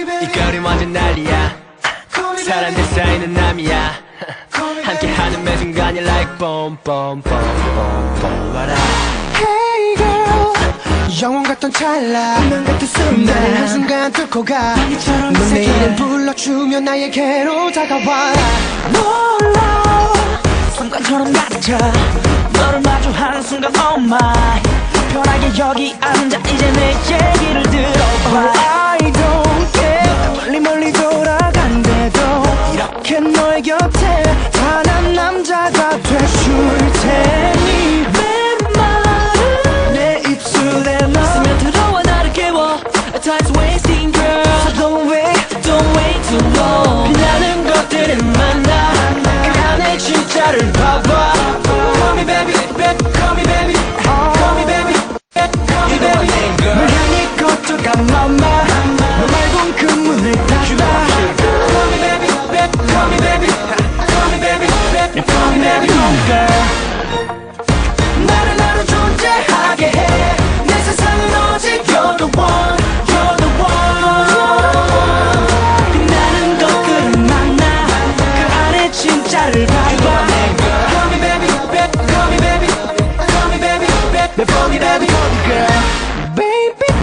이 거리 완전 난리야. 사람들 사이는 남이야. 함께하는 매 순간이 like boom boom boom boom what up Hey girl 영원 같던 찰나. 운명 같은 순간. 한순간 뚫고 가. 넌 내일은 불러주면 나에게로 다가와. 놀라. 순간처럼 낮아. 너를 마주하는 순간 oh my. 편하게 여기 앉아. 이제 내 얘기를 너의 곁에 단한 남자가 돼줄 테니 내 말은 내 입술에 너 스며 들어와 나를 깨워 Time's wasting girl So don't wait Don't wait too long 빛나는 것들은 만나 그 안에 진짜를 봐봐 Call me baby baby call me baby Call me baby baby call me baby 널 향해 걷어가 맘마 진짜를 봐봐 Call me baby call me baby Call me baby call me baby girl Baby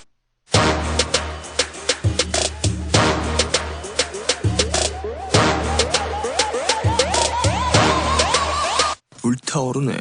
불타오르네.